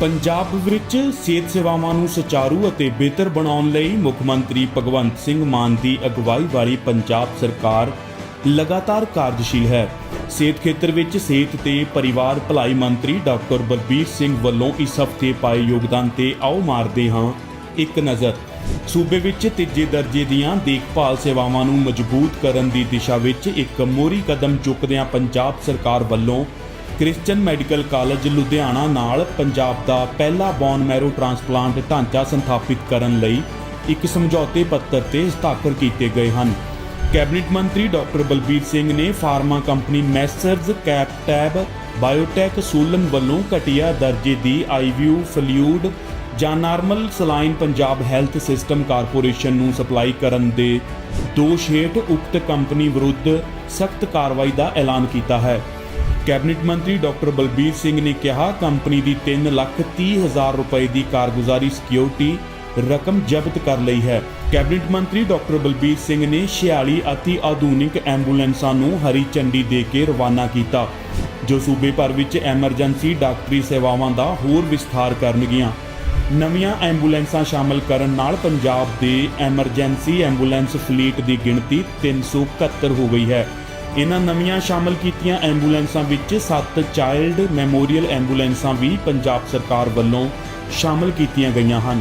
ਪੰਜਾਬ ਵਿੱਚ ਸਿਹਤ ਸੇਵਾਵਾਂ ਨੂੰ ਸੁਚਾਰੂ ਅਤੇ ਬਿਹਤਰ ਬਣਾਉਣ ਲਈ ਮੁੱਖ ਮੰਤਰੀ ਭਗਵੰਤ ਸਿੰਘ ਮਾਨ ਦੀ ਅਗਵਾਈ ਵਾਲੀ ਪੰਜਾਬ ਸਰਕਾਰ ਲਗਾਤਾਰ ਕਾਰਜਸ਼ੀਲ ਹੈ। ਸਿਹਤ ਖੇਤਰ ਵਿੱਚ ਸਿਹਤ ਤੇ ਪਰਿਵਾਰ ਭਲਾਈ ਮੰਤਰੀ ਡਾਕਟਰ ਬਲਬੀਰ ਸਿੰਘ ਵੱਲੋਂ ਇਸ ਹਫ਼ਤੇ ਪਾਏ ਯੋਗਦਾਨ ਤੇ ਆਓ ਮਾਰਦੇ ਹਾਂ ਇੱਕ ਨਜ਼ਰ। ਸੂਬੇ ਵਿੱਚ ਤੀਜੇ ਦਰਜੇ ਦੀਆਂ ਦੇਖਭਾਲ ਸੇਵਾਵਾਂ ਨੂੰ ਮਜ਼ਬੂਤ ਕਰਨ ਦੀ ਦਿਸ਼ਾ ਵਿੱਚ ਇੱਕ ਮੋਰੀ ਕਦਮ ਚੁੱਕਦਿਆਂ ਪੰਜਾਬ ਸਰਕਾਰ ਵੱਲੋਂ ਕ੍ਰਿਸਚੀਅਨ ਮੈਡੀਕਲ ਕਾਲਜ ਲੁਧਿਆਣਾ ਨਾਲ ਪੰਜਾਬ ਦਾ ਪਹਿਲਾ ਬੋਨ ਮੈਰੋ ਟ੍ਰਾਂਸਪਲਾਂਟ ਢਾਂਚਾ ਸਥਾਪਿਤ ਕਰਨ ਲਈ ਇੱਕ ਸਮਝੌਤੇ ਪੱਤਰ ਤੇ ਹਸਤਾਖਰ ਕੀਤੇ ਗਏ ਹਨ। ਕੈਬਨਿਟ ਮੰਤਰੀ ਡਾਕਟਰ ਬਲਬੀਰ ਸਿੰਘ ਨੇ pharma company Messrs Captab Biotech Solan ਵੱਲੋਂ ਘਟੀਆ ਦਰਜੇ ਦੀ ਆਈਵੀਯੂ ਫਲਿਊਡ ਜਾਂ normal saline Punjab health system corporation ਨੂੰ ਸਪਲਾਈ ਕਰਨ ਦੇ ਦੋਸ਼ ਹੇਠ ਉਕਤ ਕੰਪਨੀ ਵਿਰੁੱਧ ਸਖਤ ਕਾਰਵਾਈ ਦਾ ਐਲਾਨ ਕੀਤਾ ਹੈ। ਕੈਬਨਿਟ ਮੰਤਰੀ ਡਾਕਟਰ ਬਲਬੀਰ ਸਿੰਘ ਨੇ ਕਿਹਾ, ਕੰਪਨੀ ਦੀ 3 ਲੱਖ 30 ਹਜ਼ਾਰ ਰੁਪਏ ਦੀ ਕਾਰਗੁਜ਼ਾਰੀ ਸਿਕਿਉਰਿਟੀ ਰਕਮ ਜ਼ਬਤ ਕਰ ਲਈ ਹੈ। ਕੈਬਨਿਟ ਮੰਤਰੀ ਡਾਕਟਰ ਬਲਬੀਰ ਸਿੰਘ ਨੇ 46 ਅਤੀ ਆਧੁਨਿਕ ਐਂਬੂਲੈਂਸਾਂ ਨੂੰ ਹਰੀ ਝੰਡੀ ਦੇ ਕੇ ਰਵਾਨਾ ਕੀਤਾ, ਜੋ ਸੂਬੇ ਭਰ ਵਿੱਚ ਐਮਰਜੈਂਸੀ ਡਾਕਟਰੀ ਸੇਵਾਵਾਂ ਦਾ ਹੋਰ ਵਿਸਥਾਰ ਕਰਨਗੀਆਂ। ਨਵੀਆਂ ਐਂਬੂਲੈਂਸਾਂ ਸ਼ਾਮਲ ਕਰਨ ਨਾਲ ਪੰਜਾਬ ਦੇ ਐਮਰਜੈਂਸੀ ਐਂਬੂਲੈਂਸ ਫਲੀਟ ਦੀ ਗਿਣਤੀ 371 ਹੋ ਗਈ ਹੈ। ਇਹਨਾਂ ਨਵੀਆਂ ਸ਼ਾਮਲ ਕੀਤੀਆਂ ਐਂਬੂਲੈਂਸਾਂ ਵਿੱਚ 7 ਚਾਈਲਡ ਮੈਮੋਰੀਅਲ ਐਂਬੂਲੈਂਸਾਂ ਵੀ ਪੰਜਾਬ ਸਰਕਾਰ ਵੱਲੋਂ ਸ਼ਾਮਲ ਕੀਤੀਆਂ ਗਈਆਂ ਹਨ।